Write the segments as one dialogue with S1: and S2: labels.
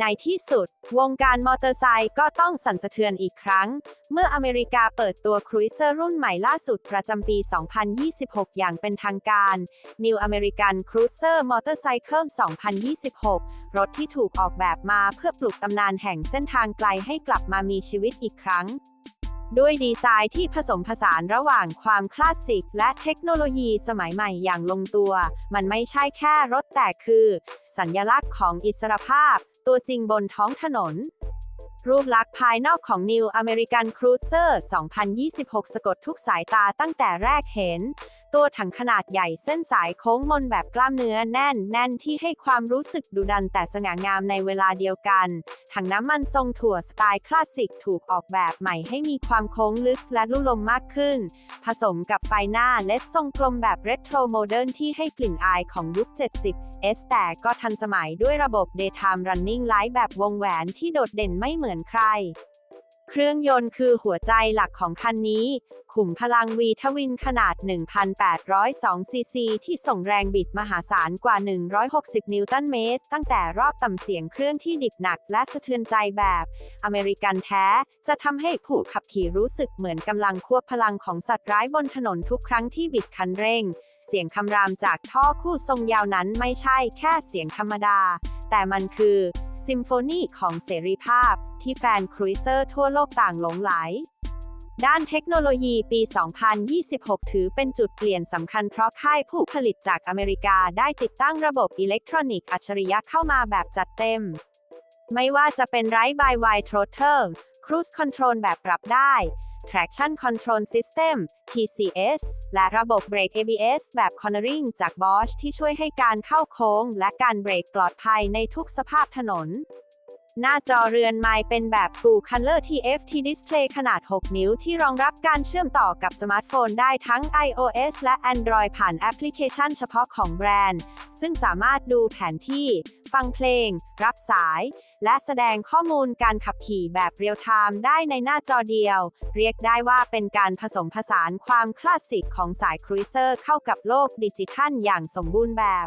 S1: ในที่สุด วงการมอเตอร์ไซค์ก็ต้องสั่นสะเทือนอีกครั้ง เมื่ออเมริกาเปิดตัวครูเซอร์รุ่นใหม่ล่าสุดประจำปี 2026 อย่างเป็นทางการ New American Cruiser Motorcycle 2026 รถที่ถูกออกแบบมาเพื่อปลุกตำนานแห่งเส้นทางไกลให้กลับมามีชีวิตอีกครั้ง ด้วยดีไซน์ที่ผสมผสานระหว่างความคลาสสิก และเทคโนโลยีสมัยใหม่อย่างลงตัว มันไม่ใช่แค่รถแต่คือ สัญญลักษณ์ของอิสรภาพ ตัวจริงบนท้องถนน รูปลักษณ์ภายนอกของ New American Cruiser 2026 สะกดทุกสายตาตั้งแต่แรกเห็น ตัวถังขนาดใหญ่เส้นสายโค้งมนแบบกล้ามเนื้อแน่น แน่นที่ให้ความรู้สึกดุดันแต่สง่างามในเวลาเดียวกัน ถังน้ำมันทรงถั่วสไตล์คลาสสิกถูกออกแบบใหม่ให้มีความโค้งลึกและลุ่ลมมากขึ้น ผสมกับไฟหน้าเล็ดทรงกลมแบบเรโทรโมเดิร์นที่ให้กลิ่นอายของยุค 70 S แต่ก็ทันสมัยด้วยระบบ Daytime Running Light แบบวงแหวนที่โดดเด่นไม่เหมือนใคร เครื่องยนต์คือหัวใจหลักของคันนี้ ขุมพลังวีทวินขนาด 1,802 ซีซี ที่ส่งแรงบิดมหาศาลกว่า 160 นิวตันเมตร ตั้งแต่รอบต่ำเสียงเครื่องที่ดิบหนักและสะเทือนใจแบบ อเมริกันแท้ จะทำให้ผู้ขับขี่รู้สึกเหมือนกำลังควบพลังของสัตว์ร้ายบนถนนทุกครั้งที่บิดคันเร่ง เสียงคำรามจากท่อคู่ทรงยาวนั้นไม่ใช่แค่เสียงธรรมดา แต่มันคือ ซิมโฟนีของเสรีภาพ ที่แฟนครูเซอร์ทั่วโลกต่างหลงไหล ด้านเทคโนโลยีปี 2026 ถือเป็นจุดเปลี่ยนสำคัญเพราะค่ายผู้ผลิตจากอเมริกาได้ติดตั้งระบบอิเล็กทรอนิกส์อัจฉริยะเข้ามาแบบจัดเต็ม ไม่ว่าจะเป็นไร้บายไวทร throttle Cruise Control แบบปรับได้ Traction Control System TCS และระบบเบรก ABS แบบ Cornering จาก Bosch ที่ช่วยให้การเข้าโค้ง และการเบรกปลอดภัยในทุกสภาพถนน หน้าจอเรือนไม้เป็นแบบ Full Color TFT Display ขนาด 6 นิ้วที่รองรับการเชื่อมต่อกับสมาร์ทโฟนได้ทั้ง iOS และ Android ผ่านแอปพลิเคชันเฉพาะของแบรนด์ ซึ่งสามารถดูแผนที่ ฟังเพลง รับสาย และแสดงข้อมูลการขับขี่แบบเรียลไทม์ได้ในหน้าจอเดียว เรียกได้ว่าเป็นการผสมผสานความคลาสสิกของสายครูเซอร์เข้ากับโลกดิจิทัลอย่างสมบูรณ์แบบ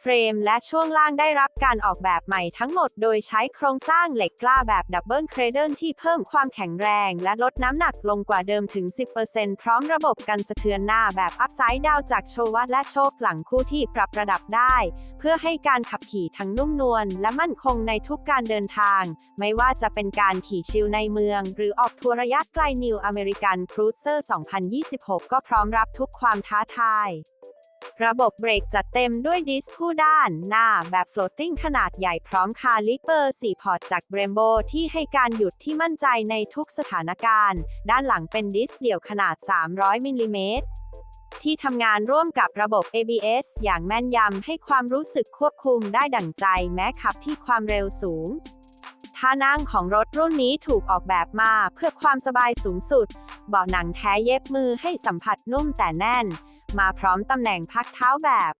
S1: เฟรมและช่วงล่างได้รับการออกแบบใหม่ทั้งหมดโดยใช้โครงสร้างเหล็กกล้าแบบดับเบิลเครเดิลที่เพิ่มความแข็งแรงและลดน้ำหนักลงกว่าเดิมถึง 10%พร้อมระบบกันสะเทือนหน้าแบบอัพไซด์ดาวจากโชวัตและโชคหลังคู่ที่ปรับระดับได้ เพื่อให้การขับขี่ทั้งนุ่มนวลและมั่นคงในทุกการเดินทาง ไม่ว่าจะเป็นการขี่ชิลในเมือง หรือออกทัวร์ระยะไกลนิวอเมริกันครูเซอร์ 2026 ก็พร้อมรับทุกความท้าทาย ระบบเบรกจัดเต็มด้วยดิสก์คู่ด้านหน้าแบบ floating ขนาดใหญ่พร้อมคาลิเปอร์ 4 พอร์ตจาก Brembo ที่ให้การหยุดที่มั่นใจในทุกสถานการณ์ ด้านหลังเป็นดิสก์เดี่ยวขนาด 300 มิลลิเมตรที่ทำงานร่วมกับระบบ ABS อย่างแม่นยำให้ความรู้สึกควบคุมได้ดั่งใจแม้ขับที่ความเร็วสูงท่านั่งของรถรุ่นนี้ถูกออกแบบมาเพื่อความสบายสูงสุด เบาะหนังแท้เย็บมือให้สัมผัสนุ่มแต่แน่น มาพร้อมตำแหน่งพักเท้าแบบ